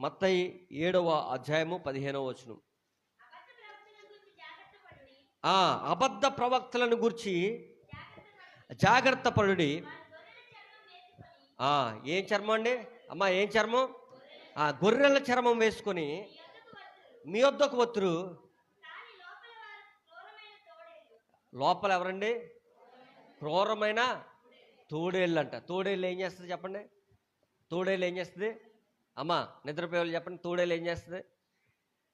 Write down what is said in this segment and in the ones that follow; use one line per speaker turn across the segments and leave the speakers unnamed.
మత్తయి ఏడవ అధ్యాయము పదిహేనవ వచనం. ఆ అబద్ధ ప్రవక్తలను గురించి జాగ్రత్త పడుడి. ఏం చర్మం అండి? అమ్మా ఏం చర్మం? ఆ, గొర్రెల చర్మం వేసుకొని మీ వద్దకు వత్తురు. లోపల ఎవరండి? క్రూరమైన తోడేళ్ళు అంట తోడేళ్ళు ఏం చేస్తుంది చెప్పండి? తోడేళ్ళు ఏం చేస్తుంది? అమ్మా నిద్రపోయేవాళ్ళు చెప్పండి తోడేలు ఏం చేస్తుంది?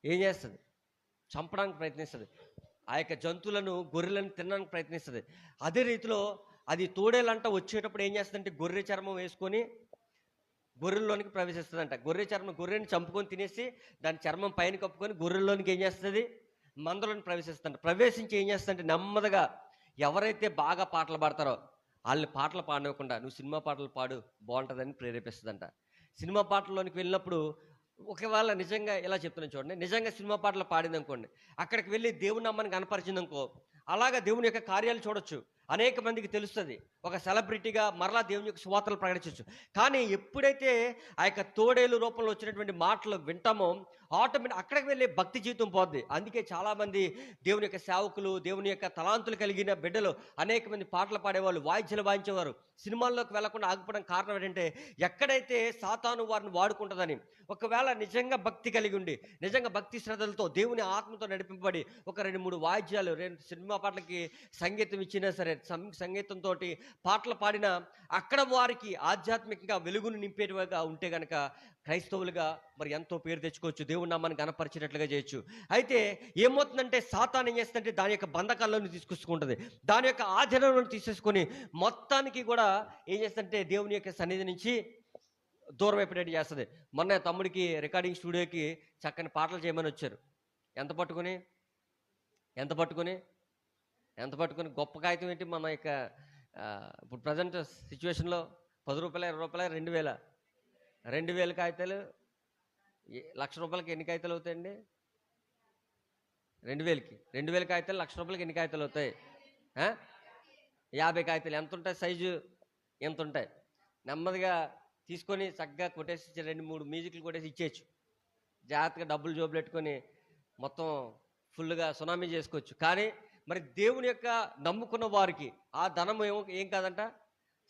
ఏం చేస్తుంది? చంపడానికి ప్రయత్నిస్తుంది. ఆ యొక్క జంతువులను గొర్రెలను తినడానికి ప్రయత్నిస్తుంది. అదే రీతిలో అది తోడేలంట వచ్చేటప్పుడు ఏం చేస్తుందంటే గొర్రె చర్మం వేసుకొని గొర్రెల్లోనికి ప్రవేశిస్తుందంట. గొర్రె చర్మం గొర్రెని చంపుకొని తినేసి దాని చర్మం పైన కప్పుకొని గొర్రెల్లోనికి ఏం చేస్తుంది? మందలోని ప్రవేశిస్తుంట ప్రవేశించి ఏం చేస్తుందంటే నెమ్మదిగా ఎవరైతే బాగా పాటలు పాడతారో వాళ్ళని పాటలు పాడనివ్వకుండా నువ్వు సినిమా పాటలు పాడు బాగుంటుందని ప్రేరేపిస్తుందంట. సినిమా పాటల్లోనికి వెళ్ళినప్పుడు ఒకవేళ నిజంగా ఇలా చెప్తున్నాను చూడండి. నిజంగా సినిమా పాటలు పాడింది అనుకోండి అక్కడికి వెళ్ళి దేవుని అమ్మని కనపరిచింది అనుకో అలాగా దేవుని యొక్క కార్యాలు చూడొచ్చు. అనేక మందికి తెలుస్తుంది. ఒక సెలబ్రిటీగా మరలా దేవుని యొక్క సువార్తలు ప్రకటించవచ్చు కానీ ఎప్పుడైతే ఆ యొక్క తోడేలు రూపంలో వచ్చినటువంటి మాటలు వింటామో ఆటోమేటిక్ అక్కడికి వెళ్ళి భక్తి జీవితం పోద్ది. అందుకే చాలామంది దేవుని యొక్క సేవకులు దేవుని యొక్క తలాంతులు కలిగిన బిడ్డలు అనేక మంది పాటలు పాడేవాళ్ళు వాయిద్యాలు వాయించేవారు. సినిమాల్లోకి వెళ్ళకుండా ఆగిపోవడం కారణం ఏంటంటే ఎక్కడైతే సాతాను వారిని వాడుకుంటుందని ఒకవేళ నిజంగా భక్తి కలిగి ఉండి నిజంగా భక్తి శ్రద్ధలతో దేవుని ఆత్మతో నడిపింపబడి ఒక రెండు మూడు వాయిద్యాలు రెండు సినిమా పాటలకి సంగీతం ఇచ్చినా సరే సంగీతంతో పాటలు పాడినా అక్కడ వారికి ఆధ్యాత్మికంగా వెలుగును నింపేటగా ఉంటే కనుక క్రైస్తవులుగా మరి ఎంతో పేరు తెచ్చుకోవచ్చు. దేవుడు నామాన్ని గనపరిచినట్లుగా చేయొచ్చు. అయితే ఏమవుతుందంటే సాతాన్ ఏం చేస్తుందంటే దాని యొక్క బంధకాల్లోని తీసుకొచ్చుకుంటుంది దాని యొక్క ఆధీనంలో తీసేసుకొని మొత్తానికి కూడా ఏం చేస్తుందంటే దేవుని యొక్క సన్నిధి నుంచి దూరం అయిపోయేటట్టు చేస్తుంది. మొన్న తమ్ముడికి రికార్డింగ్ స్టూడియోకి చక్కని పాటలు చేయమని వచ్చారు. ఎంత పట్టుకొని? ఎంత పట్టుకొని? ఎంత పట్టుకొని? గొప్ప కాగితం ఏంటి? మన యొక్క ఇప్పుడు ప్రజెంట్ సిచ్యువేషన్లో పది రూపాయల ఇరవై రూపాయల రెండు వేల. రెండు వేల కాగితాలు ఏ- లక్ష రూపాయలకి ఎన్ని కాగితాలు అవుతాయండి? రెండు వేలకి. రెండు వేల కాగితాలు లక్ష రూపాయలకి ఎన్ని కాగితాలు అవుతాయి? యాభై కాగితాలు. ఎంత ఉంటాయి సైజు? ఎంత ఉంటాయి? నెమ్మదిగా తీసుకొని చక్కగా కొట్టేసి ఇచ్చే రెండు మూడు మ్యూజిక్లు కొట్టేసి ఇచ్చేయచ్చు. జాగ్రత్తగా డబ్బులు జోబులు పెట్టుకొని మొత్తం ఫుల్గా సునామీ చేసుకోవచ్చు. కానీ మరి దేవుని యొక్క నమ్ముకున్న వారికి ఆ ధనం ఏమో ఏం కాదంట?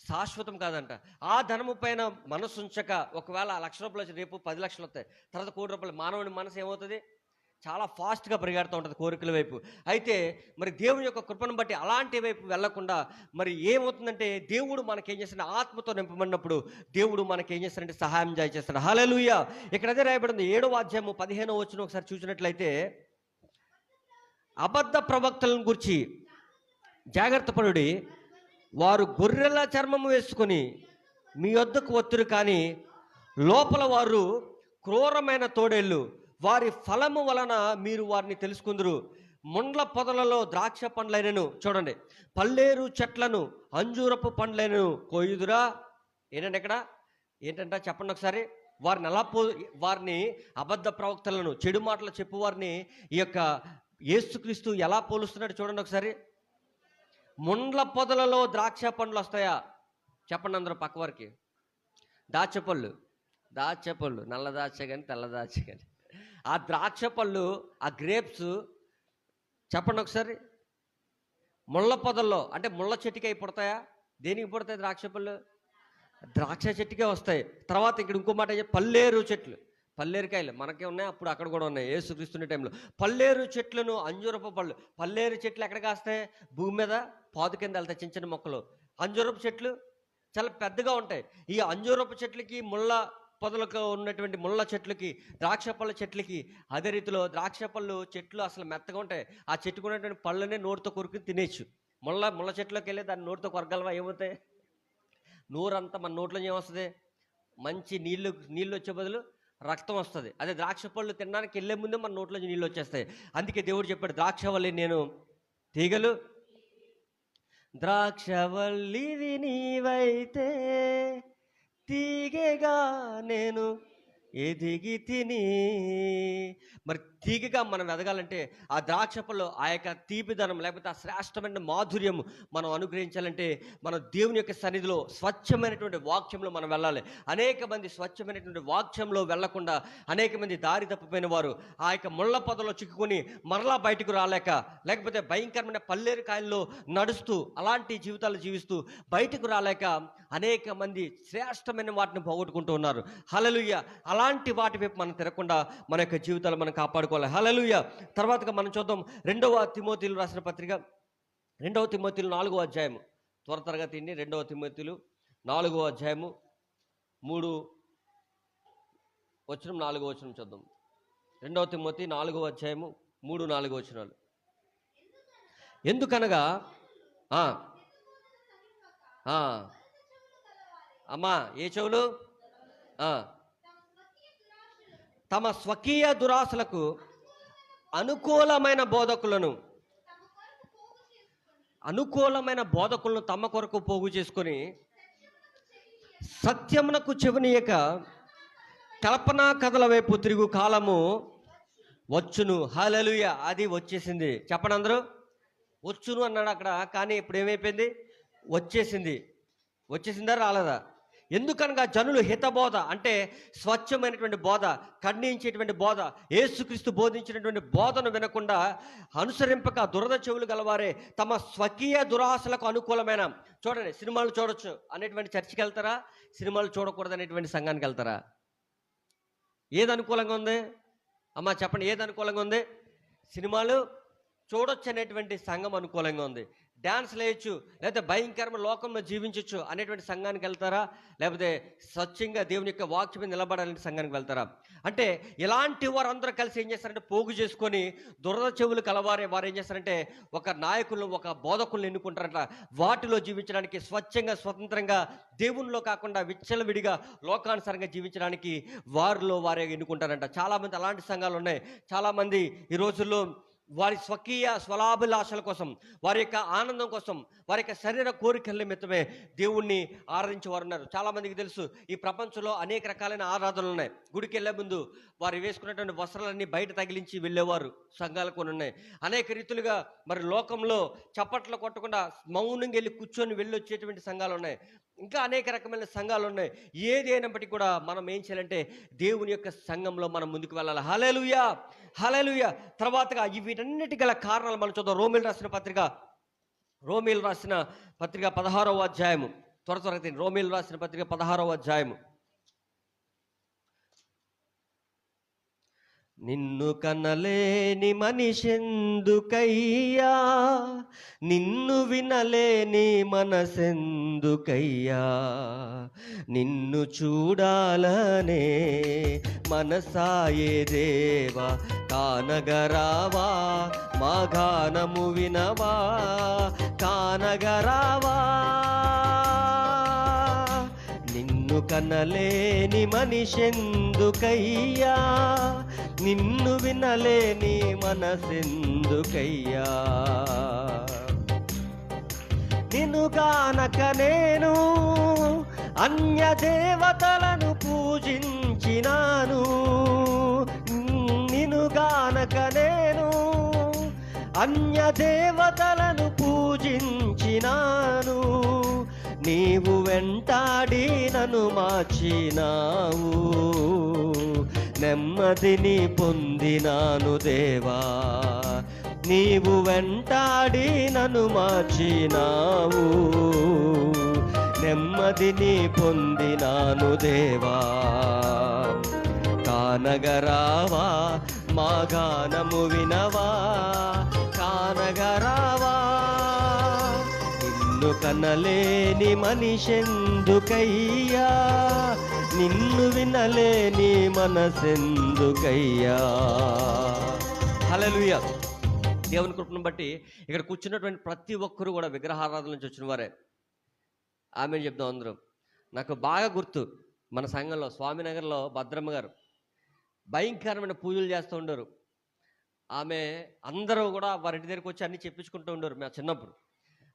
శాశ్వతం కాదంట. ఆ ధనము పైన మనసు ఉంచక ఒకవేళ ఆ లక్ష రూపాయలు వచ్చి రేపు పది లక్షలు వస్తాయి తర్వాత కోటి రూపాయలు మానవుని మనసు ఏమవుతుంది? చాలా ఫాస్ట్గా పరిగెడుతూ ఉంటుంది కోరికల వైపు. అయితే మరి దేవుని యొక్క కృపను బట్టి అలాంటి వైపు వెళ్ళకుండా మరి ఏమవుతుందంటే దేవుడు మనకేం చేస్తాడు? ఆత్మతో నింపమన్నప్పుడు దేవుడు మనకేం చేస్తాడంటే సహాయం చేస్తాడు. హాలూయ ఇక్కడ అదే రాయబడింది. ఏడవ అధ్యాయము పదిహేనవ వచ్చిన ఒకసారి చూసినట్లయితే అబద్ధ ప్రవక్తలను గురించి జాగ్రత్త పడుడి. వారు గొర్రెల చర్మము వేసుకొని మీ వద్దకు వత్తురు కానీ లోపల వారు క్రూరమైన తోడేళ్ళు. వారి ఫలము వలన మీరు వారిని తెలుసుకుందరు. ముండ్ల పొదలలో ద్రాక్ష పండ్లైనను చూడండి. పల్లేరు చెట్లను అంజూరపు పండ్లైనను కోయుదురా. ఏంటంటే ఇక్కడ? ఏంటంటే చెప్పండి ఒకసారి. వారిని ఎలా పో వారిని అబద్ధ ప్రవక్తలను చెడు మాటలు చెప్పు వారిని ఈ యొక్క యేసుక్రీస్తు ఎలా పోలుస్తున్నాడు చూడండి ఒకసారి. ముండ్ల పొదలలో ద్రాక్ష పండ్లు వస్తాయా? చెప్పండి అందరూ పక్కవారికి దాచ పళ్ళు. దాచ పళ్ళు. నల్ల దాచ కానీ తెల్ల దాచ కానీ ఆ ద్రాక్ష పళ్ళు ఆ గ్రేప్స్ చెప్పండి ఒకసారి. ముళ్ళ పొదల్లో అంటే ముళ్ళ చెట్టుకి అవి పుడతాయా? దేనికి పుడతాయి ద్రాక్ష పళ్ళు? ద్రాక్ష చెట్టుకే వస్తాయి. తర్వాత ఇక్కడ ఇంకో మాట పల్లేరు చెట్లు. పల్లేరుకాయలు మనకే ఉన్నాయి అప్పుడు అక్కడ కూడా ఉన్నాయి. ఏసుక్రీస్తున్న టైంలో. పల్లేరు చెట్లను అంజూరపు పళ్ళు. పల్లేరు చెట్లు ఎక్కడ కాస్తాయి? భూమి మీద పాదు కింద వెళ్తాయి చిన్న చిన్న మొక్కలు. అంజూరపు చెట్లు చాలా పెద్దగా ఉంటాయి. ఈ అంజూరపు చెట్లకి ముళ్ళ పొదలకు ఉన్నటువంటి ముళ్ళ చెట్లకి ద్రాక్ష పళ్ళ చెట్లకి అదే రీతిలో ద్రాక్ష పళ్ళు చెట్లు అసలు మెత్తగా ఉంటాయి. ఆ చెట్టుకు ఉన్నటువంటి పళ్ళనే నోటితో కొరుకుని తినేచ్చు ముళ్ళ ముళ్ళ చెట్లోకి వెళ్ళి దాన్ని నోటితో కొరగలవా? ఏమవుతాయి? నోరంతా మన నోట్లో ఏమొస్తుంది మంచి నీళ్ళు నీళ్ళు వచ్చే బదులు రక్తం వస్తుంది. అదే ద్రాక్ష పళ్ళు తినడానికి వెళ్ళే ముందే మన నోట్లో నీళ్ళు వచ్చేస్తాయి. అందుకే దేవుడు చెప్పాడు ద్రాక్ష వల్లి నేను తీగలు ద్రాక్షవల్లివి నీవైతే తీగేగా నేను ఎదిగి తిని. మరి తీగగా మనం ఎదగాలంటే ఆ ద్రాక్ష పళ్ళు ఆ యొక్క తీపిదనం లేకపోతే ఆ శ్రేష్టమైన మాధుర్యం మనం అనుగ్రహించాలంటే మనం దేవుని యొక్క సన్నిధిలో స్వచ్ఛమైనటువంటి వాక్యంలో మనం వెళ్ళాలి. అనేక మంది స్వచ్ఛమైనటువంటి వాక్యంలో వెళ్ళకుండా అనేక మంది దారి తప్పిపోయిన వారు ఆ యొక్క ముళ్ళ పొదలో చిక్కుకొని మరలా బయటకు రాలేక లేకపోతే భయంకరమైన పల్లేరు కాయల్లో నడుస్తూ అలాంటి జీవితాలు జీవిస్తూ బయటకు రాలేక అనేక మంది శ్రేష్టమైన వాటిని పోగొట్టుకుంటూ ఉన్నారు. హలలుయ్య అలాంటి వాటి వైపు మనం తిరగకుండా మన యొక్క జీవితాలు మనం కాపాడుకోవాలి. హలలుయ తర్వాతగా మనం చూద్దాం రెండవ తిమోతిలు రాసిన పత్రిక. రెండవ తిమోతిలు నాలుగో అధ్యాయము. త్వర తరగతి తిండి రెండవ తిమోతిలు నాలుగో అధ్యాయము. మూడు వచనం నాలుగో వచనం చూద్దాం. రెండవ తిమోతి నాలుగో అధ్యాయము మూడు నాలుగో వచనాలు. ఎందుకనగా అమ్మా ఏ చెవులు? తమ స్వకీయ దురాశలకు అనుకూలమైన బోధకులను అనుకూలమైన బోధకులను తమ కొరకు పోగు చేసుకొని సత్యమునకు చెవినీయక కల్పనా కథల వైపు తిరుగు కాలము వచ్చును. హలలుయ అది వచ్చేసింది. చెప్పండి అందరూ. వచ్చును అన్నాడు అక్కడ. కానీ ఇప్పుడు ఏమైపోయింది? వచ్చేసింది. వచ్చేసిందా? రాలేదా? ఎందుకనగా జనులు హితబోధ అంటే స్వచ్ఛమైనటువంటి బోధ ఖండించేటువంటి బోధ ఏసుక్రీస్తు బోధించినటువంటి బోధను వినకుండా అనుసరింపక దురద చెవులు గలవారే తమ స్వకీయ దురాశలకు అనుకూలమైన చూడండి సినిమాలు చూడొచ్చు అనేటువంటి చర్చికి వెళ్తారా? సినిమాలు చూడకూడదు అనేటువంటి సంఘానికి వెళ్తారా? ఏది అనుకూలంగా ఉంది? అమ్మా చెప్పండి ఏది అనుకూలంగా ఉంది? సినిమాలు చూడొచ్చు అనేటువంటి సంఘం అనుకూలంగా ఉంది. డ్యాన్స్ లేయచ్చు లేకపోతే భయంకరమైన లోకంలో జీవించవచ్చు అనేటువంటి సంఘానికి వెళ్తారా? లేకపోతే స్వచ్ఛంగా దేవుని యొక్క వాక్యం మీద నిలబడాలని సంఘానికి వెళ్తారా? అంటే ఇలాంటి వారందరూ కలిసి ఏం చేస్తారంటే పోగు చేసుకొని దురద చెవులు కలవారే వారు ఏం చేస్తారంటే ఒక నాయకులను ఒక బోధకులను ఎన్నుకుంటారంట. వాటిలో జీవించడానికి స్వచ్ఛంగా స్వతంత్రంగా దేవునిలో కాకుండా విచ్చలవిడిగా లోకానుసారంగా జీవించడానికి వారిలో వారే ఎన్నుకుంటారంట. చాలామంది అలాంటి సంఘాలు ఉన్నాయి. చాలామంది ఈ రోజుల్లో వారి స్వకీయ స్వలాభిలాషల కోసం వారి యొక్క ఆనందం కోసం వారి యొక్క శరీర కోరికల నిమిత్తమే దేవుణ్ణి ఆరాధించేవారు ఉన్నారు చాలామందికి తెలుసు ఈ ప్రపంచంలో అనేక రకాలైన ఆరాధనలు ఉన్నాయి. గుడికి వెళ్ళే ముందు వారు వేసుకున్నటువంటి వస్త్రాలన్నీ బయట తగిలించి వెళ్ళేవారు సంఘాలు కొన్ని ఉన్నాయి. అనేక రీతులుగా మరి లోకంలో చప్పట్లు కొట్టకుండా మౌనంగా వెళ్ళి కూర్చొని వెళ్ళొచ్చేటువంటి సంఘాలు ఉన్నాయి. ఇంకా అనేక రకమైన సంఘాలు ఉన్నాయి. ఏది అయినప్పటికీ కూడా మనం ఏం చేయాలంటే దేవుని యొక్క సంఘంలో మనం ముందుకు వెళ్ళాలి. హలేలుయా హలేలుయా తర్వాతగా ఇవి వీటన్నిటి గల కారణాలు మనం చూద్దాం. రోమిల్ రాసిన పత్రిక రోమిల్ రాసిన పత్రిక పదహారవ అధ్యాయము. త్వర త్వరగా రోమిల్ రాసిన పత్రిక పదహారవ అధ్యాయము. నిన్ను కనలేని మనిషెందుకయ్యా? నిన్ను వినలేని మనసెందుకయ్యా? నిన్ను చూడాలనే మనసాయే దేవా కానగరావా? మా గానము వినవా? కానగరావా? నిన్ను కనలేని మనిషెందుకయ్యా? నిన్ను వినలేని మనసెందుకయ్యా? నిన్ను గానక నేను అన్య దేవతలను పూజించినాను. నిన్ను గానక నేను అన్య దేవతలను పూజించినాను. నీవు వెంటాడి నన్ను మార్చినావు. నెమ్మదిని పొందినాను దేవా. నీవు వెంటాడి నన్ను మార్చినావు. నెమ్మదిని పొందినాను దేవా. కానగరావా మా గానము వినవా. కానగరావా నిన్ను కనలేని మనిషెందుకయ్యా. నిన్ను వినలేని మనసెందుకయ్యా? హల్లెలూయా. దేవుని కృపను బట్టి ఇక్కడ కూర్చున్నటువంటి ప్రతి ఒక్కరు కూడా విగ్రహారాధన నుంచి వచ్చిన వారే. ఆమె చెప్దాం అందరూ. నాకు బాగా గుర్తు మన సంఘంలో స్వామినగర్లో భద్రమ్మ గారు భయంకరమైన పూజలు చేస్తూ ఉండరు. ఆమె అందరూ కూడా వారింటి దగ్గరికి వచ్చి అన్ని చెప్పించుకుంటూ ఉండరు మేము చిన్నప్పుడు.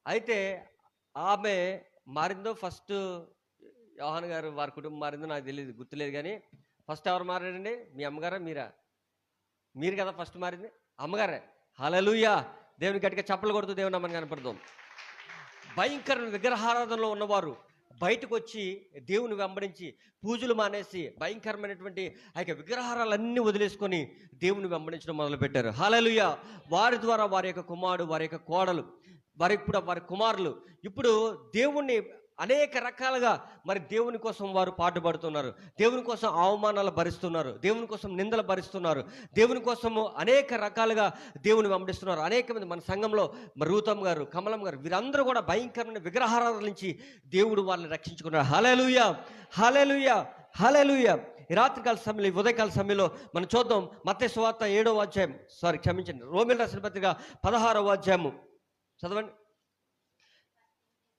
అయితే ఆమె మారిందో ఫస్ట్ యోహాన్ గారు వారి కుటుంబం మారిందో నాకు తెలియదు గుర్తులేదు కానీ ఫస్ట్ ఎవరు మారారండి మీ అమ్మగారా మీరా? మీరు కదా ఫస్ట్ మారింది? అమ్మగారే. హలలుయా దేవుని గట్టిగా చప్పలు కొడుతూ దేవుని అమ్మని కనపడదాం భయంకర విగ్రహారాధనలో ఉన్నవారు బయటకు వచ్చి దేవుని వెంబడించి పూజలు మానేసి భయంకరమైనటువంటి ఆ యొక్క విగ్రహారాలన్నీ వదిలేసుకొని దేవుని వెంబడించడం మొదలుపెట్టారు. హాలలుయ వారి ద్వారా వారి యొక్క కుమారుడు వారి యొక్క కోడలు వారి ఇప్పుడు వారి కుమారులు. ఇప్పుడు దేవుణ్ణి అనేక రకాలుగా మరి దేవుని కోసం వారు పాటుపడుతున్నారు. దేవుని కోసం అవమానాలు భరిస్తున్నారు. దేవుని కోసం నిందలు భరిస్తున్నారు. దేవుని కోసము అనేక రకాలుగా దేవుని వెంబడిస్తున్నారు. అనేక మంది మన సంఘంలో రూతమ్ గారు కమలం గారు వీరందరూ కూడా భయంకరమైన విగ్రహారాల నుంచి దేవుడు వాళ్ళని రక్షించుకున్నారు. హలెలుయ హలెలుయ హలెలుయ ఈ రాత్రికాల సమయంలో ఈ ఉదయకాల సమయంలో మనం చూద్దాం మత్తే స్వార్థ ఏడవ అధ్యాయం. సారీ క్షమించండి. రోమిల్ రాసిన పత్రిక పదహారవ అధ్యాయము. చదవండి.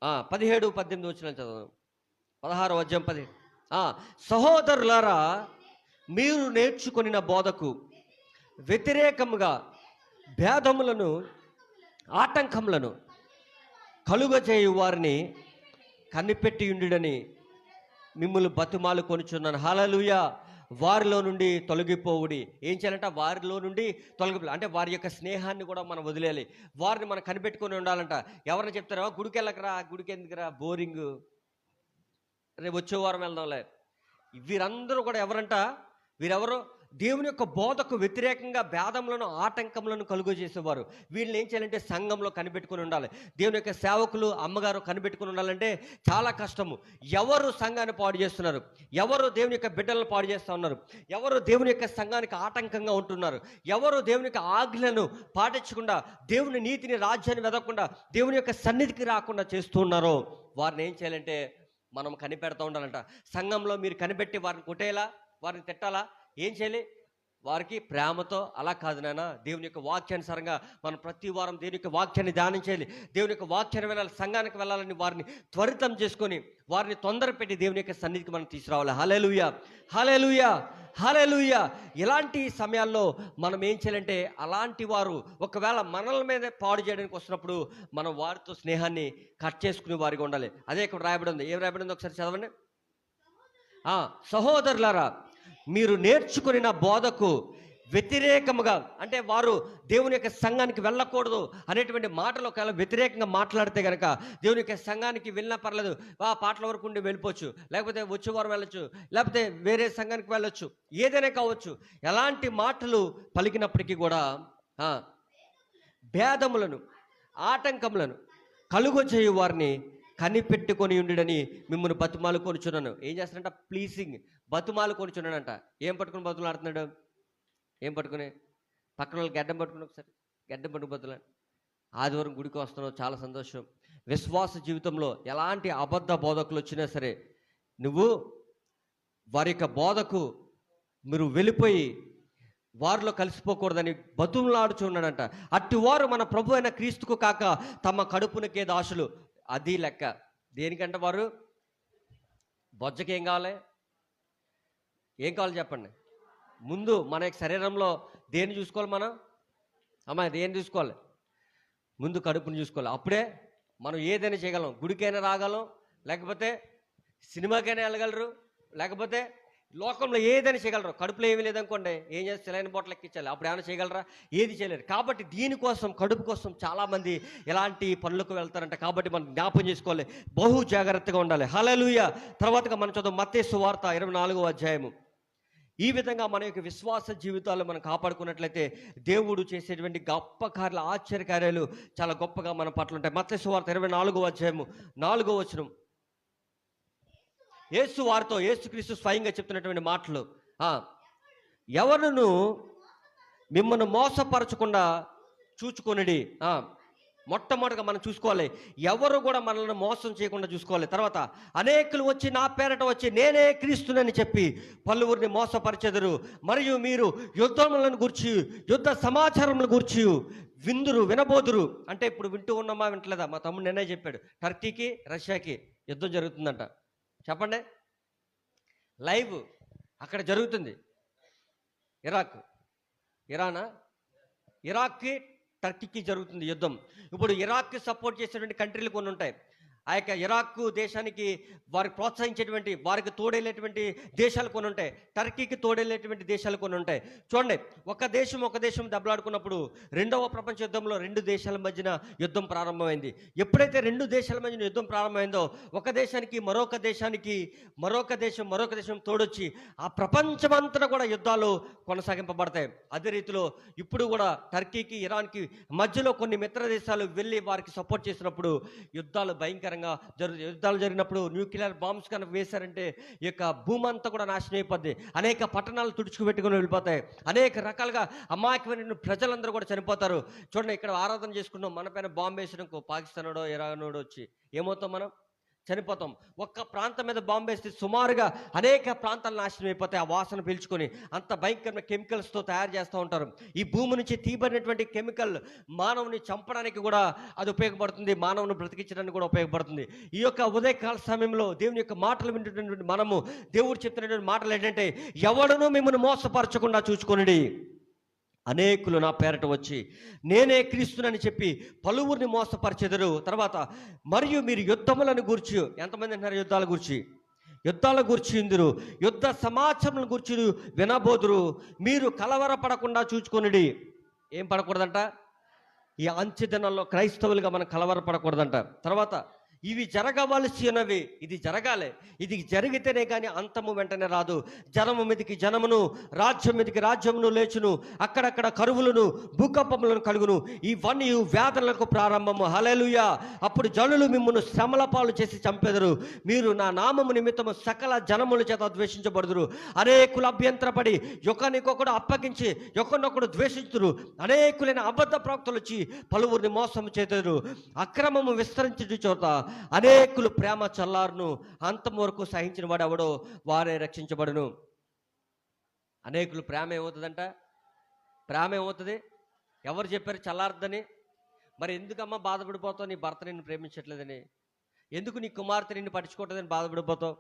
పదిహేడు పద్దెనిమిది వచ్చిన చదవండి పదహారు అధ్యాయం పది సహోదరులారా మీరు నేర్చుకొనిన బోధకు వ్యతిరేకముగా భేదములను ఆటంకములను కలుగజేయు వారిని కనిపెట్టి ఉండుడని మిమ్మల్ని బతుమాలు కొనుచున్నాను. హలలుయ వారిలో నుండి తొలగిపోవుడి. ఏం చేయాలంటే వారిలో నుండి తొలగిపో అంటే వారి యొక్క స్నేహాన్ని కూడా మనం వదిలేయాలి. వారిని మనం కనిపెట్టుకొని ఉండాలంట. ఎవరిని చెప్తారా గుడికి వెళ్ళకరా గుడికి ఎందుకురా బోరింగ్. రేపు వచ్చే వారం వెళ్దాంలే. వీరందరూ కూడా ఎవరంట? వీరెవరు? దేవుని యొక్క బోధకు వ్యతిరేకంగా భేదములను ఆటంకములను కలుగు చేసేవారు వీళ్ళని ఏం చేయాలంటే సంఘంలో కనిపెట్టుకుని ఉండాలి. దేవుని యొక్క సేవకులు అమ్మగారు కనిపెట్టుకుని ఉండాలంటే చాలా కష్టము. ఎవరు సంఘాన్ని పాడు చేస్తున్నారు? ఎవరు దేవుని యొక్క బిడ్డలను పాడు చేస్తూ ఉన్నారు? ఎవరు దేవుని యొక్క సంఘానికి ఆటంకంగా ఉంటున్నారు? ఎవరు దేవుని యొక్క ఆజ్ఞలను పాటించకుండా దేవుని నీతిని రాజ్యాన్ని వెదకుండా దేవుని యొక్క సన్నిధికి రాకుండా చేస్తున్నారో వారిని ఏం చేయాలంటే మనం కనిపెడతా ఉండాలంట. సంఘంలో మీరు కనిపెట్టి వారిని కొట్టేలా వారిని తిట్టాలా? ఏం చేయాలి? వారికి ప్రేమతో అలా కాదు నాన్న దేవుని యొక్క వాక్యానుసారంగా మనం ప్రతి వారం దేవుని యొక్క వాక్యాన్ని ధ్యానం చేయాలి దేవుని యొక్క వాక్యాన్ని వెళ్ళాలి సంఘానికి వెళ్ళాలని వారిని త్వరితం చేసుకొని వారిని తొందర పెట్టి దేవుని యొక్క సన్నిధికి మనం తీసుకురావాలి. హలేలుయ హలేలుయ హలేలుయ ఇలాంటి సమయాల్లో మనం ఏం చేయాలంటే అలాంటి వారు ఒకవేళ మనల మీద పాడు చేయడానికి వస్తున్నప్పుడు మనం వారితో స్నేహాన్ని కట్ చేసుకునే వారిగా ఉండాలి. అదే ఇక్కడ రాయబడి ఉంది. ఏం రాయబడి ఉంది ఒకసారి చదవండి. సహోదరులారా మీరు నేర్చుకుని బోధకు వ్యతిరేకముగా అంటే వారు దేవుని యొక్క సంఘానికి వెళ్ళకూడదు అనేటువంటి మాటలు ఒకవేళ వ్యతిరేకంగా మాట్లాడితే కనుక దేవుని యొక్క సంఘానికి వెళ్ళినా పర్లేదు ఆ పాటల వరకు ఉండి వెళ్ళిపోవచ్చు లేకపోతే వచ్చేవారు వెళ్ళచ్చు వెళ్ళొచ్చు లేకపోతే వేరే సంఘానికి వెళ్ళొచ్చు ఏదైనా కావచ్చు. ఎలాంటి మాటలు పలికినప్పటికీ కూడా భేదములను ఆటంకములను కలుగు వారిని కనిపెట్టుకొని ఉండిడని మిమ్మల్ని బతుమాలు కొనుచున్నాను. ఏం చేస్తాడంట? ప్లీజింగ్ బతుమాలు కొనుచున్నాడంట. ఏం పట్టుకుని బతులాడుతున్నాడు ఏం పట్టుకుని? పక్కన వాళ్ళు గడ్డం పట్టుకుని ఒకసారి. గడ్డం పట్టుకుని బతులాడు ఆదివారం గుడికి వస్తున్నావు. చాలా సంతోషం. విశ్వాస జీవితంలో ఎలాంటి అబద్ధ బోధకులు వచ్చినా సరే నువ్వు వారి యొక్క బోధకు మీరు వెళ్ళిపోయి వారిలో కలిసిపోకూడదని బతుములాడుచున్నాడంట అట్టి వారు మన ప్రభు అయిన క్రీస్తుకు కాక తమ కడుపునకే దాసులు. అది లెక్క. దేనికంటే వారు బొజ్జకి ఏం కావాలి? ఏం కావాలి చెప్పండి? ముందు మన శరీరంలో దేన్ని చూసుకోవాలి మనం? అమ్మా దేన్ని చూసుకోవాలి? ముందు కడుపుని చూసుకోవాలి. అప్పుడే మనం ఏదైనా చేయగలం. గుడికైనా రాగలం. లేకపోతే సినిమాకైనా వెళ్ళగలరు. లేకపోతే లోకంలో ఏదైనా చేయగలరు. కడుపులో ఏమీ లేదనుకోండి ఏం చేస్తే సెలైన బొట్టలు ఎక్కించాలి. అప్పుడు ఏమైనా చేయగలరా? ఏది చేయలేరు. కాబట్టి దీనికోసం కడుపు కోసం చాలామంది ఎలాంటి పనులకు వెళ్తారంట కాబట్టి మనం జ్ఞాపం చేసుకోవాలి. బహు జాగ్రత్తగా ఉండాలి. హలలుయ తర్వాతగా మనం చదువు మత్తే సువార్త ఇరవై నాలుగో అధ్యాయము. ఈ విధంగా మన యొక్క విశ్వాస జీవితాలు మనం కాపాడుకున్నట్లయితే దేవుడు చేసేటువంటి గొప్ప కార్యాలు ఆశ్చర్యకార్యాలు చాలా గొప్పగా మన పట్ల ఉంటాయి. మత్స్య సువార్త ఇరవై నాలుగో అధ్యాయము నాలుగో వచనం. యేసు వారితో యేసుక్రీస్తు స్వయంగా చెప్తున్నటువంటి మాటలు. ఎవరును మిమ్మల్ని మోసపరచకుండా చూచుకొనిడి. మొట్టమొదటిగా మనం చూసుకోవాలి. ఎవరు కూడా మనల్ని మోసం చేయకుండా చూసుకోవాలి. తర్వాత అనేకులు వచ్చి నా పేరట వచ్చి నేనే క్రీస్తునని చెప్పి పలువురిని మోసపరిచెదరు. మరియు మీరు యుద్ధములను గుర్చి యుద్ధ సమాచారములను గుర్చి విందురు వినబోదురు. అంటే ఇప్పుడు వింటూ ఉన్నామా వింటలేదా? మా తమ్ముడు నిన్నే చెప్పాడు టర్కీకి రష్యాకి యుద్ధం జరుగుతుందంట. చెప్పండి. లైవ్ అక్కడ జరుగుతుంది. ఇరాక్. ఇరానా? ఇరాక్కి టర్కీకి జరుగుతుంది యుద్ధం. ఇప్పుడు ఇరాక్కి సపోర్ట్ చేసేటువంటి కంట్రీలు కొన్ని ఉంటాయి. ఆ యొక్క ఇరాక్ దేశానికి వారికి ప్రోత్సహించేటువంటి వారికి తోడేలేటువంటి దేశాలు కొన్ని ఉంటాయి. టర్కీకి తోడేలేటువంటి దేశాలు కొన్ని ఉంటాయి. చూడండి ఒక దేశం ఒక దేశం దెబ్బలాడుకున్నప్పుడు రెండవ ప్రపంచ యుద్ధంలో రెండు దేశాల మధ్యన యుద్ధం ప్రారంభమైంది. ఎప్పుడైతే రెండు దేశాల మధ్యన యుద్ధం ప్రారంభమైందో ఒక దేశానికి మరొక దేశానికి మరొక దేశం మరొక దేశం తోడొచ్చి ఆ ప్రపంచమంతా కూడా యుద్ధాలు కొనసాగింపబడతాయి. అదే రీతిలో ఇప్పుడు కూడా టర్కీకి ఇరాన్కి మధ్యలో కొన్ని మిత్ర దేశాలు వెళ్ళి వారికి సపోర్ట్ చేసినప్పుడు యుద్ధాలు భయంకర భయంకరంగా జరుగు యుద్ధాలు జరిగినప్పుడు న్యూక్లియర్ బాంబ్స్ కనుక వేశారంటే ఈ యొక్క భూమి అంతా కూడా నాశనం అయిపోద్ది. అనేక పట్టణాలు తుడుచుకుపెట్టుకుని వెళ్ళిపోతాయి. అనేక రకాలుగా అమాయకమైన ప్రజలందరూ కూడా చనిపోతారు. చూడండి ఇక్కడ ఆరాధన చేసుకున్నాం మన పైన బాంబు వేసినకు పాకిస్తానోడో ఇరానోడో వచ్చి ఏమవుతాం మనం? చనిపోతాం. ఒక్క ప్రాంతం మీద బాంబు వేస్తే సుమారుగా అనేక ప్రాంతాలు నాశనం అయిపోతాయి. ఆ వాసన పీల్చుకొని అంత భయంకరమైన కెమికల్స్తో తయారు చేస్తూ ఉంటారు. ఈ భూమి నుంచి తీబడినటువంటి కెమికల్ మానవుని చంపడానికి కూడా అది ఉపయోగపడుతుంది. మానవుని బ్రతికించడానికి కూడా ఉపయోగపడుతుంది. ఈ యొక్క ఉదయకాల సమయంలో దేవుని యొక్క మాటలు వింటున్నటువంటి మనము దేవుడు చెప్తున్నటువంటి మాటలు ఏంటంటే ఎవడనూ మిమ్మల్ని మోసపరచకుండా చూసుకొనిడి. అనేకులు నా పేరట వచ్చి నేనే క్రీస్తునని చెప్పి పలువురిని మోసపరిచెదరు. తర్వాత మరియు మీరు యుద్ధములను గూర్చి ఎంతమంది అంటున్నారు యుద్ధాల గురించి? యుద్ధాల గురించి ఇందురు యుద్ధ సమాచారం గురించి వినబోదురు. మీరు కలవరపడకుండా చూచుకొనిడి. ఏం పడకూడదంట? ఈ అంచె దినాల్లో క్రైస్తవులుగా మనం కలవరపడకూడదంట. తర్వాత ఇవి జరగవలసినవి. ఇది జరగాలి. ఇది జరిగితేనే కానీ అంతము వెంటనే రాదు. జనము మీదికి జనమును రాజ్యం మీదికి రాజ్యమును లేచును. అక్కడక్కడ కరువులను భూకంపములను కలుగును. ఇవన్నీ వ్యాధులకు ప్రారంభము. హలెలుయా అప్పుడు జనులు మిమ్మల్ని శ్రమల పాలు చేసి చంపెదరు. మీరు నా నామము నిమిత్తము సకల జనముల చేత ద్వేషించబడుదురు. అనేకులు అభ్యంతరపడి ఒకరికొకడు అప్పగించి ఒకరినొకడు ద్వేషించురు అనేకులైన అబద్ధ ప్రవక్తలు వచ్చి పలువురిని మోసం చేతురు అక్రమము విస్తరించు చోట అనేకులు ప్రేమ చల్లారును అంతం వరకు సహించిన వాడు ఎవడో వారే రక్షించబడును. అనేకులు ప్రేమ ఏమవుతుందంట? ప్రేమ ఏమవుతుంది? ఎవరు చెప్పారు చల్లారద్దని? మరి ఎందుకమ్మా బాధపడిపోతావు? నీ భర్త నిన్ను ప్రేమించట్లేదని. ఎందుకు నీ కుమార్తె నిన్ను పట్టించుకోవట్లేదని బాధపడిపోతావు?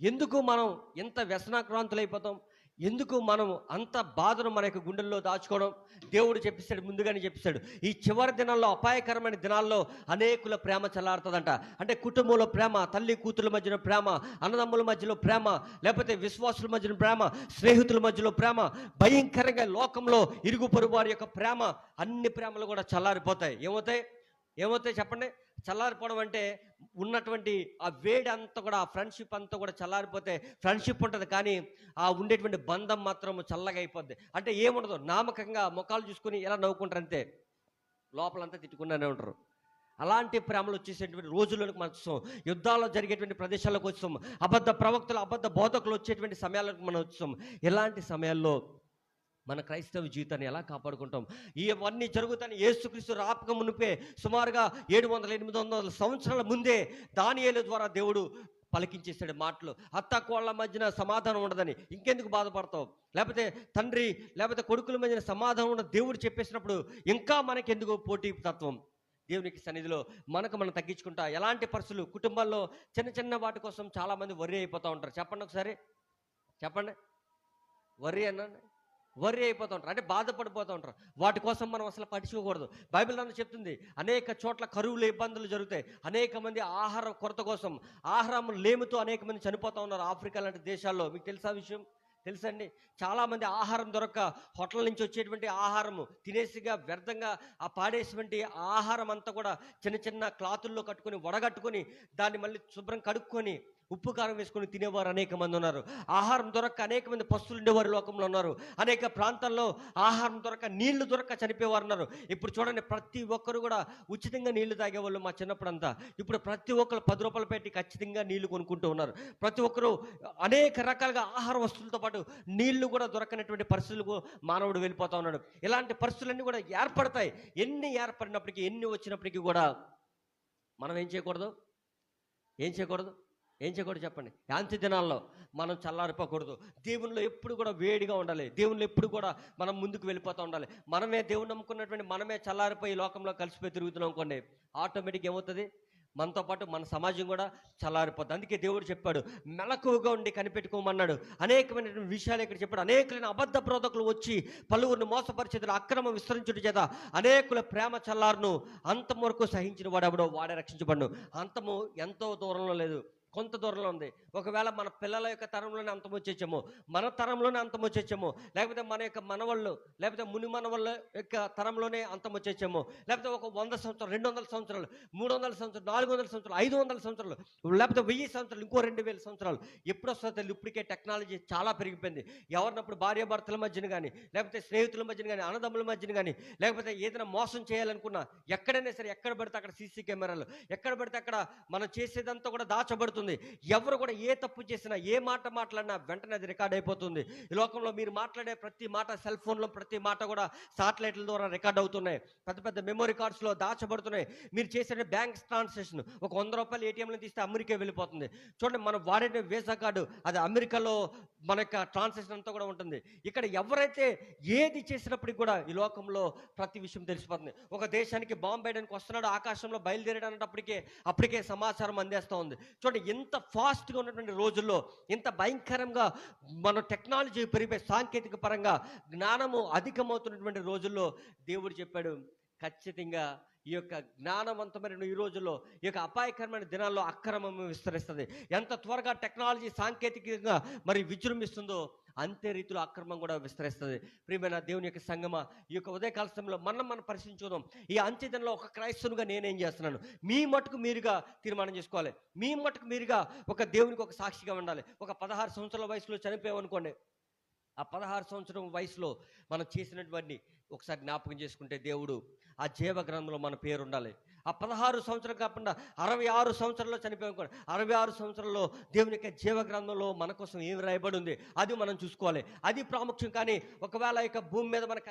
ఎందుకు మనం ఎంత వ్యసనాక్రాంతులైపోతాం? ఎందుకు మనం అంత బాధను మన యొక్క గుండెల్లో దాచుకోవడం? దేవుడు చెప్పిస్తాడు ముందుగానే చెప్పిస్తాడు. ఈ చివరి దినాల్లో అపాయకరమైన దినాల్లో అనేకుల ప్రేమ చల్లారుతుందంట. అంటే కుటుంబంలో ప్రేమ తల్లి కూతుల మధ్యన ప్రేమ అన్నదమ్ముల మధ్యలో ప్రేమ లేకపోతే విశ్వాసుల మధ్యన ప్రేమ స్నేహితుల మధ్యలో ప్రేమ భయంకరంగా లోకంలో ఇరుగు పొరుగు వారి యొక్క ప్రేమ అన్ని ప్రేమలు కూడా చల్లారిపోతాయి. ఏమవుతాయి? ఏమవుతాయి చెప్పండి? చల్లారిపోవడం అంటే ఉన్నటువంటి ఆ వేడి అంతా కూడా ఆ ఫ్రెండ్షిప్ అంతా కూడా చల్లారిపోతే ఫ్రెండ్షిప్ ఉంటుంది కానీ ఆ ఉండేటువంటి బంధం మాత్రం చల్లగా అయిపోద్ది. అంటే ఏముండదు నామకంగా ముఖాలు చూసుకుని ఎలా నవ్వుకుంటారు అంతే లోపలంతా తిట్టుకున్నానే ఉంటారు. అలాంటి ప్రేమలు వచ్చేసేటువంటి రోజులకు మనం వస్తాం యుద్ధాల్లో జరిగేటువంటి ప్రదేశాలకు వస్తాం అబద్ధ ప్రవక్తలు అబద్ధ బోధకులు వచ్చేటువంటి సమయాలకు మనం వస్తాం ఇలాంటి సమయాల్లో మన క్రైస్తవ జీవితాన్ని ఎలా కాపాడుకుంటాం? ఇవన్నీ జరుగుతాయని యేసుక్రీస్తు రాపక మునిపే సుమారుగా ఏడు వందల ఎనిమిది వందల సంవత్సరాల ముందే దానియేలు ద్వారా దేవుడు పలికించేసాడు మాటలు. అత్త కోళ్ళ మధ్యన సమాధానం ఉండదని ఇంకెందుకు బాధపడతావు? లేకపోతే తండ్రి లేకపోతే కొడుకుల మధ్యన సమాధానం ఉండదు దేవుడు చెప్పేసినప్పుడు ఇంకా మనకెందుకు పోటీ తత్వం? దేవునికి సన్నిధిలో మనకు మనం తగ్గించుకుంటా ఎలాంటి పరిస్థితులు? కుటుంబాల్లో చిన్న చిన్న వాటి కోసం చాలామంది వర్రీ అయిపోతూ ఉంటారు. చెప్పండి ఒకసారి. చెప్పండి. వర్రీ అన్నాను. వర్రీ అయిపోతూ ఉంటారు. అంటే బాధపడిపోతూ ఉంటారు. వాటి కోసం మనం అసలు పట్టించుకోకూడదు. బైబిల్ నన్ను చెప్తుంది అనేక చోట్ల కరువులు ఇబ్బందులు జరుగుతాయి. అనేక మంది ఆహార కొరత కోసం ఆహారం లేమితో అనేక మంది చనిపోతూ ఉన్నారు ఆఫ్రికా లాంటి దేశాల్లో. మీకు తెలుసా విషయం? తెలుసండి? చాలామంది ఆహారం దొరక్క హోటల్ నుంచి వచ్చేటువంటి ఆహారము తినేసిగా వ్యర్థంగా ఆ పాడేసినటువంటి ఆహారం అంతా కూడా చిన్న చిన్న క్లాతుల్లో కట్టుకొని వడగట్టుకొని దాన్ని మళ్ళీ శుభ్రం కడుక్కొని ఉప్పు కారం వేసుకొని తినేవారు అనేక మంది ఉన్నారు. ఆహారం దొరక్క అనేక మంది పస్తులు ఉండేవారు లోకంలో ఉన్నారు. అనేక ప్రాంతాల్లో ఆహారం దొరక్క నీళ్ళు దొరక్క చనిపోయేవారు ఉన్నారు. ఇప్పుడు చూడండి ప్రతి ఒక్కరు కూడా ఉచితంగా నీళ్ళు తాగేవాళ్ళు మా చిన్నప్పుడు అంతా ఇప్పుడు ప్రతి ఒక్కరు పది రూపాయలు పెట్టి ఖచ్చితంగా నీళ్ళు కొనుక్కుంటూ ఉన్నారు. ప్రతి ఒక్కరు అనేక రకాలుగా ఆహార వస్తువులతో పాటు నీళ్ళు కూడా దొరకనటువంటి పరిస్థితులకు మానవుడు వెళ్ళిపోతా ఉన్నాడు. ఇలాంటి పరిస్థితులన్నీ కూడా ఏర్పడతాయి. ఎన్ని ఏర్పడినప్పటికీ ఎన్ని వచ్చినప్పటికీ కూడా మనం ఏం చేయకూడదు? ఏం చేయకూడదు? ఏం చేయకూడదు చెప్పండి? యాంతి దినాల్లో మనం చల్లారిపోకూడదు. దేవునిలో ఎప్పుడు కూడా వేడిగా ఉండాలి. దేవునిలో ఎప్పుడు కూడా మనం ముందుకు వెళ్ళిపోతూ ఉండాలి. మనమే దేవుని నమ్ముకున్నటువంటి మనమే చల్లారిపోయి లోకంలో కలిసిపోయి తిరుగుతున్నాం అనుకోండి ఆటోమేటిక్ ఏమవుతుంది? మనతో పాటు మన సమాజం కూడా చల్లారిపోతుంది అందుకే దేవుడు చెప్పాడు మెలకువగా ఉండి కనిపెట్టుకోమన్నాడు. అనేకమైనటువంటి విషయాలు ఇక్కడ చెప్పాడు. అనేకులైన అబద్ధ ప్రోధకులు వచ్చి పలువురిని మోసపరిచేతులు అక్రమం విస్తరించుట చేత అనేకుల ప్రేమ చల్లారును. అంతం వరకు సహించిన వాడెవడో వాడే రక్షించబడును. అంతము ఎంతో దూరంలో లేదు. కొంత దూరంలో ఉంది. ఒకవేళ మన పిల్లల యొక్క తరంలోనే అంతం వచ్చేచ్చేమో మన తరంలోనే అంతం వచ్చేచ్చేమో లేకపోతే మన యొక్క మనవాళ్ళు లేకపోతే ముని మనవాళ్ళ యొక్క తరంలోనే అంతం వచ్చేచ్చేమో లేకపోతే ఒక వంద సంవత్సరాలు రెండు వందల సంవత్సరాలు మూడు వందల సంవత్సరాలు నాలుగు వందల సంవత్సరాలు ఐదు వందల సంవత్సరాలు లేకపోతే వెయ్యి సంవత్సరాలు ఇంకో రెండు వేల సంవత్సరాలు ఎప్పుడు వస్తుందో తెలియదు. ఇప్పటికే టెక్నాలజీ చాలా పెరిగిపోయింది. ఎవరినప్పుడు భార్యాభర్తల మధ్యన కానీ లేకపోతే స్నేహితుల మధ్యన కానీ అన్నదమ్ముల మధ్యన కానీ లేకపోతే ఏదైనా మోసం చేయాలనుకున్నా ఎక్కడైనా సరే ఎక్కడ పడితే అక్కడ సీసీ కెమెరాలు ఎక్కడ పడితే అక్కడ మనం చేసేదంతా కూడా దాచబడుతుంది. ఎవరు కూడా ఏ తప్పు చేసినా ఏ మాట మాట్లాడినా వెంటనే అది రికార్డ్ అయిపోతుంది. ఈ లోకంలో మీరు మాట్లాడే ప్రతి మాట సెల్ ఫోన్లో ప్రతి మాట కూడా సాటిలైట్ల ద్వారా రికార్డ్ అవుతున్నాయి. పెద్ద పెద్ద మెమొరీ కార్డ్స్లో దాచబడుతున్నాయి. మీరు చేసే బ్యాంక్ ట్రాన్సాక్షన్ ఒక వంద రూపాయలు ఏటీఎంలో తీస్తే అమెరికా వెళ్ళిపోతుంది. చూడండి మనం వాడే వీసా కార్డు అది అమెరికాలో మన యొక్క ట్రాన్సాక్షన్ అంతా కూడా ఉంటుంది. ఇక్కడ ఎవరైతే ఏది చేసినప్పటికి కూడా ఈ లోకంలో ప్రతి విషయం తెలిసిపోతుంది. ఒక దేశానికి బాంబు వేయడానికి వస్తున్నాడు ఆకాశంలో బయలుదేరడానికి అప్పటికే సమాచారం అందేస్తూ ఉంది. చూడండి ఇంత ఫాస్ట్గా ఉన్నటువంటి రోజుల్లో ఇంత భయంకరంగా మన టెక్నాలజీ పెరిగిపోయి సాంకేతిక పరంగా జ్ఞానము అధికమవుతున్నటువంటి రోజుల్లో దేవుడు చెప్పాడు ఖచ్చితంగా ఈ యొక్క జ్ఞానవంతమైన ఈ రోజుల్లో ఈ యొక్క అపాయకరమైన దినాల్లో అక్రమం విస్తరిస్తుంది. ఎంత త్వరగా టెక్నాలజీ సాంకేతికంగా మరి విజృంభిస్తుందో అంతే రీతిలో అక్రమం కూడా విస్తరిస్తుంది. ప్రియమైన దేవుని యొక్క సంగమ ఈ యొక్క ఉదయకాల సమయంలో మనం మనం పరిశీలించుదాం ఈ అంత్యదినంలో ఒక క్రైస్తవునిగా నేనేం చేస్తున్నాను? మీ మటుకు మీరుగా తీర్మానం చేసుకోవాలి. మీ మటుకు మీరుగా ఒక దేవునికి ఒక సాక్షిగా ఉండాలి. ఒక పదహారు సంవత్సరాల వయసులో చనిపోయామనుకోండి. ఆ పదహారు సంవత్సరం వయసులో మనం చేసినటువంటి ఒకసారి జ్ఞాపకం చేసుకుంటే దేవుడు ఆ జీవ గ్రంథంలో మన పేరు ఉండాలి. ఆ పదహారు సంవత్సరం కాకుండా అరవై ఆరు సంవత్సరాల్లో చనిపోయాం అరవై ఆరు సంవత్సరాల్లో దేవుని యొక్క జీవ గ్రంథంలో మన కోసం ఏమి రాయబడి ఉంది? అది మనం చూసుకోవాలి. అది ప్రాముఖ్యం కానీ ఒకవేళ ఇక భూమి మీద మనకు